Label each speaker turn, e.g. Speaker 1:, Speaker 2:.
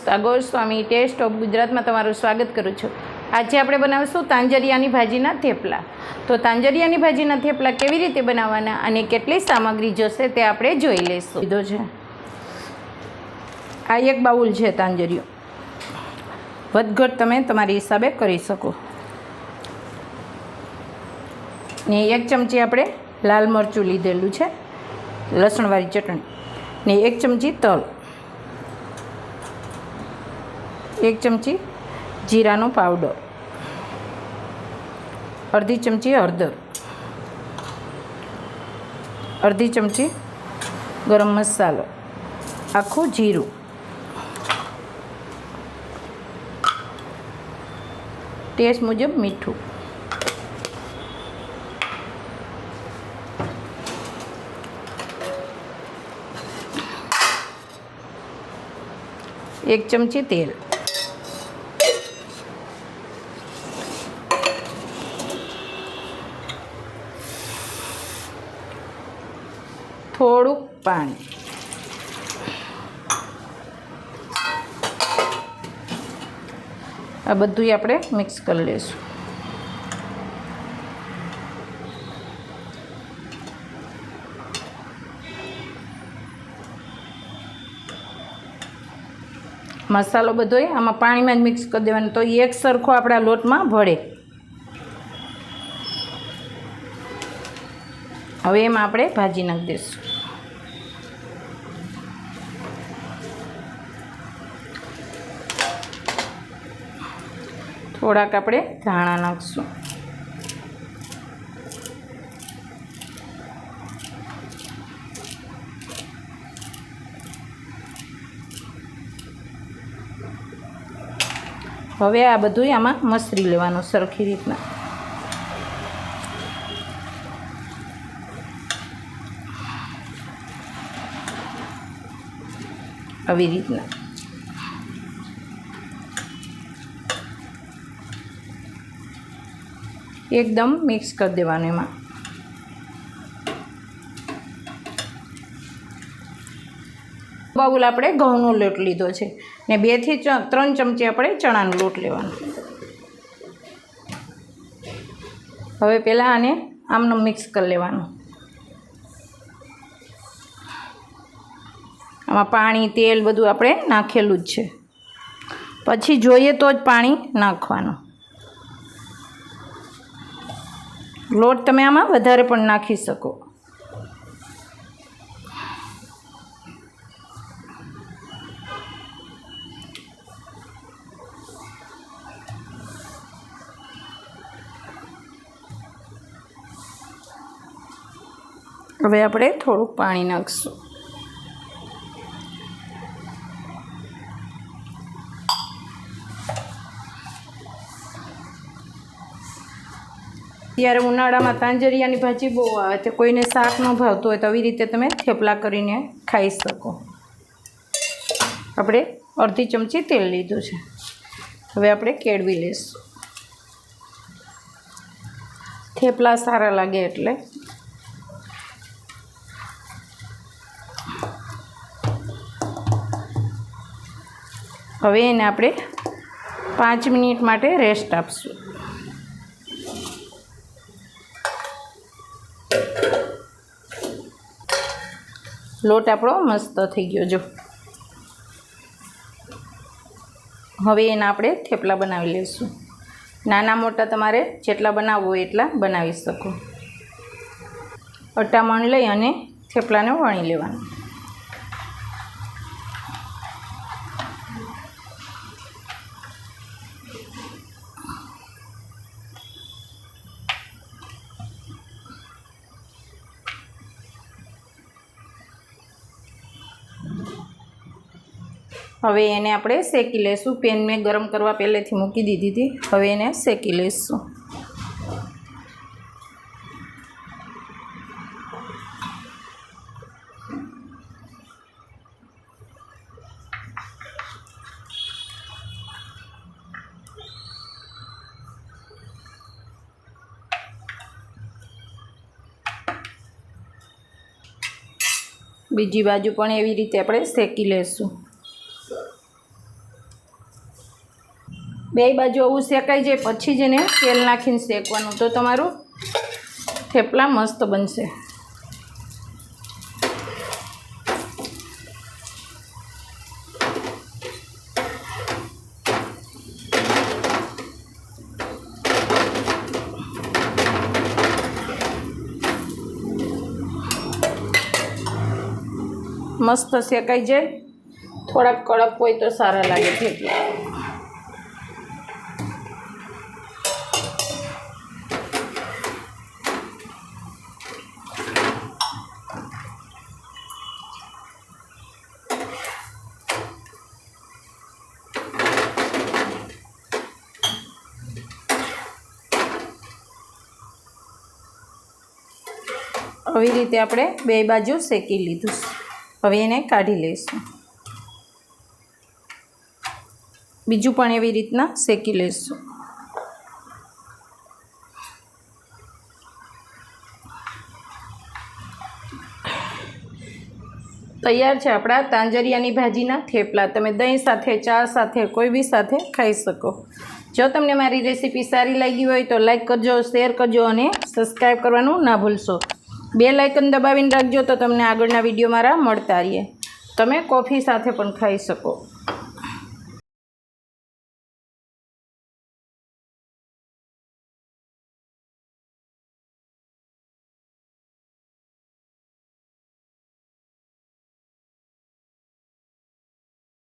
Speaker 1: Goswami test of ગુજરાતમાં તમારું સ્વાગત કરું છું. આજે આપણે બનાવીશું તાંજરિયાની ભાજીના થેપલા. તો તાંજરિયાની ભાજીના થેપલા કેવી રીતે બનાવવાના અને કેટલી સામગ્રી જોશે તે આપણે જોઈ લઈશું. લીધો છે. આ એક બાઉલ છે તાંજરિયો. વધઘટ તમે તમારી હિસાબે કરી શકો. ને એક ચમચી આપણે લાલ મરચું લીધેલું છે. લસણવાળી ચટણી. ને એક ચમચી તલ. એક ચમચી જીરાનો પાવડર, અડધી ચમચી હળદર, અડધી ચમચી ગરમ મસાલો, આખું જીરું, ટેસ્ટ મુજબ મીઠું. એક ચમચી તેલ. થોડુંક પાણી. આ બધું આપણે મિક્સ કરી લઈશું. મસાલો બધો આમાં પાણીમાં જ મિક્સ કરી દેવાનો. તો એક સરખો આપણા લોટમાં ભળે. હવે એમાં આપણે ભાજી નાખી દઈશું. થોડાક આપણે ધાણા નાખશું. હવે આ બધું આમાં મસરી લેવાનું સરખી રીતના. આવી રીતના. એકદમ મિક્સ કરી દેવાનું એમાં. બાઉલ આપણે ઘઉંનો લોટ લીધો છે ને બેથી ત્રણ ચમચી આપણે ચણાનો લોટ લેવાનો. હવે પહેલાં આને આમનો મિક્સ કરી લેવાનું. આમાં પાણી, તેલ બધું આપણે નાખેલું જ છે. પછી જોઈએ તો જ પાણી નાખવાનું. લોટ તમે આમાં વધારે પણ નાખી શકો. હવે આપણે થોડુંક પાણી નાખીશું. ત્યારે ઉનાળામાં તાંજરિયાની ભાજી બહુ આવે છે. કોઈને શાક ન ભાવતું હોય તો આવી રીતે તમે થેપલા કરીને ખાઈ શકો. આપણે અડધી ચમચી તેલ લીધું છે. હવે આપણે કેળવી લઈશું થેપલા સારા લાગે એટલે. હવે એને આપણે પાંચ મિનિટ માટે રેસ્ટ આપશું. લોટ આપણો મસ્ત થઈ ગયો, જો. હવે એના આપણે થેપલા બનાવી લઈશું. નાના મોટા તમારે જેટલા બનાવવો એટલા બનાવી શકો. અટામણ લઈ અને થેપલાને વણી લેવાનું. હવે એને આપણે શેકી લઈશું. પેન મેં ગરમ કરવા પહેલેથી મૂકી દીધી હતી. હવે એને શેકી લઈશું. બીજી બાજુ પણ એવી રીતે આપણે શેકી લઈશું. બે બાજુ આવું શેકાઈ જાય, પછી જ એને તેલ નાખીને શેકવાનું. તો તમારું થેપલા મસ્ત બનશે. મસ્ત શેકાઈ જાય. થોડાક કડક હોય તો સારા લાગે થેપલા. આવી રીતે આપણે બે બાજુ શેકી લીધું. હવે એને કાઢી લઈશું. બીજું પણ એવી રીતના શેકી લઈશું. તૈયાર છે આપણા તાંજરિયાની ભાજીના થેપલા. તમે દહીં સાથે, ચા સાથે, કોઈ બી સાથે ખાઈ શકો. જો તમને મારી રેસીપી સારી લાગી હોય તો લાઈક કરજો, શેર કરજો અને સબસ્ક્રાઈબ કરવાનું ના ભૂલશો. બે લાઇકન દબાવીને રાખજો તો તમને આગળના વીડિયો મારા મળતા રહીએ. તમે કોફી સાથે પણ ખાઈ શકો.